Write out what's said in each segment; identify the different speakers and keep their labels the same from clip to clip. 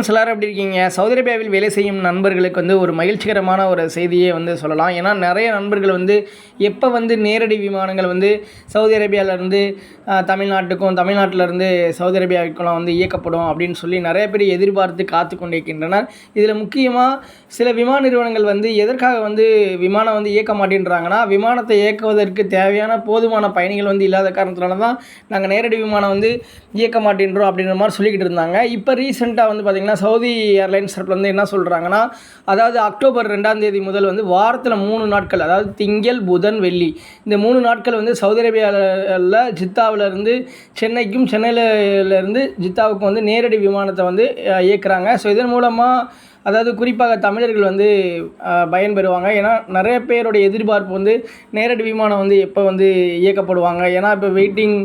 Speaker 1: Friends எல்லோரும் எப்படி இருக்கீங்க? சவுதி அரேபியாவில் வேலை செய்யும் நண்பர்களுக்கு வந்து ஒரு மகிழ்ச்சிகரமான ஒரு செய்தியை வந்து சொல்லலாம். ஏன்னா நிறைய நண்பர்கள் வந்து எப்போ வந்து நேரடி விமானங்கள் வந்து சவுதி அரேபியாவிலேருந்து தமிழ்நாட்டுக்கும் தமிழ்நாட்டிலேருந்து சவுதி அரேபியாவுக்குலாம் வந்து இயக்கப்படும் அப்படின்னு சொல்லி நிறைய பேர் எதிர்பார்த்து காத்து கொண்டிருக்கின்றனர். இதில் முக்கியமாக சில விமான நிறுவனங்கள் வந்து எதற்காக வந்து விமானம் வந்து இயக்க மாட்டேன்றாங்கன்னா விமானத்தை இயக்குவதற்கு தேவையான போதுமான பயணிகள் வந்து இல்லாத காரணத்தினால தான் நாங்கள் நேரடி விமானம் வந்து இயக்க மாட்டேன்றோம் அப்படின்ற மாதிரி சொல்லிக்கிட்டு இருந்தாங்க. இப்போ ரீசெண்டாக வந்து பார்த்திங்கன்னா சவுதி ஏர்லைன்ஸ் தரப்புல வந்து என்ன சொல்கிறாங்கன்னா அதாவது அக்டோபர் ரெண்டாம் தேதி முதல் வந்து வாரத்தில் மூணு நாட்கள் அதாவது திங்கள் புதன் வெள்ளி இந்த மூணு நாட்கள் வந்து சவுதி அரேபியாவில் ஜித்தாவிலேருந்து சென்னைக்கும் சென்னையிலேருந்து ஜித்தாவுக்கும் வந்து நேரடி விமானத்தை வந்து இயக்குறாங்க. ஸோ இதன் மூலமாக அதாவது குறிப்பாக தமிழர்கள் வந்து பயன்பெறுவாங்க. ஏன்னா நிறைய பேருடைய எதிர்பார்ப்பு வந்து நேரடி விமானம் வந்து எப்போ வந்து இயக்கப்படுவாங்க. ஏன்னா இப்போ வெயிட்டிங்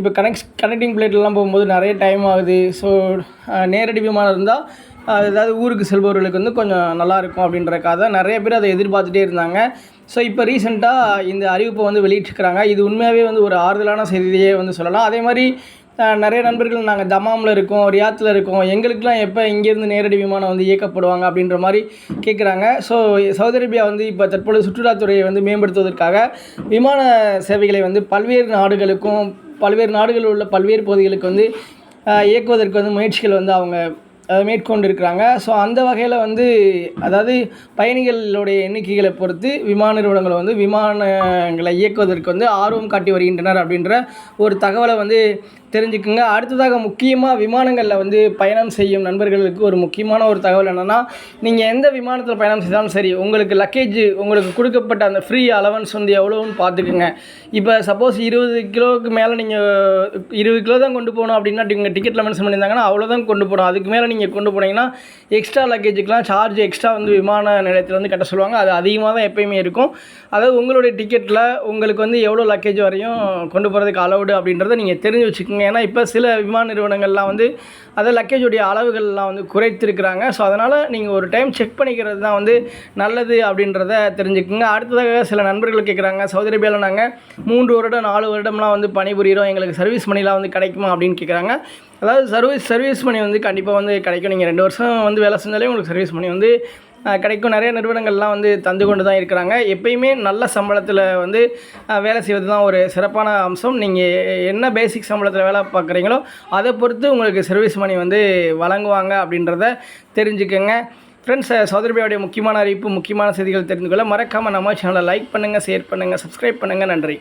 Speaker 1: இப்போ கனெக்ட் கனெக்டிங் பிளேட்லாம் போகும்போது நிறைய டைம் ஆகுது. ஸோ நேரடி விமானம் இருந்தால் அதாவது ஊருக்கு செல்பவர்களுக்கு வந்து கொஞ்சம் நல்லா இருக்கும் அப்படின்றக்காக தான் நிறைய பேர் அதை எதிர்பார்த்துட்டே இருந்தாங்க. ஸோ இப்போ ரீசெண்டாக இந்த அறிவிப்பை வந்து வெளியிட்டிருக்கிறாங்க. இது உண்மையாகவே வந்து ஒரு ஆறுதலான செய்தியே வந்து சொல்லலாம். அதே மாதிரி நிறைய நண்பர்கள் நாங்கள் தமாமில் இருக்கோம் ரியாத்தில் இருக்கோம். எங்களுக்கெலாம் எப்போ இங்கேருந்து நேரடி விமானம் வந்து இயக்கப்படுவாங்க அப்படின்ற மாதிரி கேட்குறாங்க ஸோ சவுதி அரேபியா வந்து இப்போ தற்பொழுது சுற்றுலாத்துறையை வந்து மேம்படுத்துவதற்காக விமான சேவைகளை வந்து பல்வேறு நாடுகளுக்கும் பல்வேறு நாடுகளில் உள்ள பல்வேறு பகுதிகளுக்கு வந்து இயக்குவதற்கு வந்து முயற்சிகள் வந்து அவங்க மேற்கொண்டு இருக்கிறாங்க ஸோ அந்த வகையில் வந்து அதாவது பயணிகளுடைய எண்ணிக்கைகளை பொறுத்து விமான நிறுவனங்கள் வந்து விமானங்களை இயக்குவதற்கு வந்து ஆர்வம் காட்டி வருகின்றனர் அப்படின்ற ஒரு தகவலை வந்து தெரிஞ்சுக்குங்க. அடுத்ததாக முக்கியமாக விமானங்களில் வந்து பயணம் செய்யும் நண்பர்களுக்கு ஒரு முக்கியமான ஒரு தகவல் என்னென்னா நீங்கள் எந்த விமானத்தில் பயணம் செய்தாலும் சரி உங்களுக்கு லக்கேஜ் உங்களுக்கு கொடுக்கப்பட்ட அந்த ஃப்ரீ அலவன்ஸ் வந்து எவ்வளோன்னு பார்த்துக்குங்க. இப்போ சப்போஸ் இருபது கிலோவுக்கு மேலே நீங்கள் இருபது கிலோ தான் கொண்டு போகணும் அப்படின்னா நீங்கள் டிக்கெட்டில் மென்ஷன் பண்ணியிருந்தாங்கன்னா அவ்வளோதான் கொண்டு போகணும். அதுக்கு மேலே நீங்கள் கொண்டு போனீங்கன்னா எக்ஸ்ட்ரா லக்கேஜுக்கெலாம் சார்ஜ் எக்ஸ்ட்ரா வந்து விமான நிலையத்தில் வந்து கட்ட சொல்லுவாங்க. அது அதிகமாக தான் எப்பயுமே இருக்கும். அதாவது உங்களுடைய டிக்கெட்டில் உங்களுக்கு வந்து எவ்வளோ லக்கேஜ் வரையும் கொண்டு போகிறதுக்கு அலவுடு அப்படின்றத நீங்கள் தெரிஞ்சு வச்சுக்கோங்க. ஏன்னா இப்போ சில விமான நிறுவனங்கள்லாம் வந்து அதை லக்கேஜுடைய அளவுகள்லாம் வந்து குறைத்திருக்கிறாங்க. ஸோ அதனால் நீங்கள் ஒரு டைம் செக் பண்ணிக்கிறது தான் வந்து நல்லது அப்படின்றத தெரிஞ்சுக்கோங்க. அடுத்ததாக சில நண்பர்கள் கேட்குறாங்க சவுதி அரேபியாவில் நாங்கள் மூன்று வருடம் நாலு வருடம்லாம் வந்து பணிபுரிகிறோம் எங்களுக்கு சர்வீஸ் மணிலாம் வந்து கிடைக்குமா? அப்படின்னு கேட்குறாங்க அதாவது சர்வீஸ் சர்வீஸ் மணி வந்து கண்டிப்பாக வந்து கிடைக்கும். நீங்கள் ரெண்டு வருஷம் வந்து வேலை செஞ்சாலே உங்களுக்கு சர்வீஸ் மணி வந்து கிடைக்கும். நிறைய நிறுவனங்கள்லாம் வந்து தந்து கொண்டு தான் இருக்கிறாங்க. எப்பயுமே நல்ல சம்பளத்தில் வந்து வேலை செய்வது தான் ஒரு சிறப்பான அம்சம். நீங்கள் என்ன பேசிக் சம்பளத்தில் வேலை பார்க்குறீங்களோ அதை பொறுத்து உங்களுக்கு சர்வீஸ் மணி வந்து வழங்குவாங்க அப்படின்றத தெரிஞ்சுக்கங்க. ஃப்ரெண்ட்ஸ் சௌதரிபியாவுடைய முக்கியமான அறிவிப்பு முக்கியமான செய்திகள் தெரிந்து கொள்ள மறக்காமல் நம்ம சேனலை லைக் பண்ணுங்கள் ஷேர் பண்ணுங்கள் சப்ஸ்கிரைப் பண்ணுங்கள் நன்றி.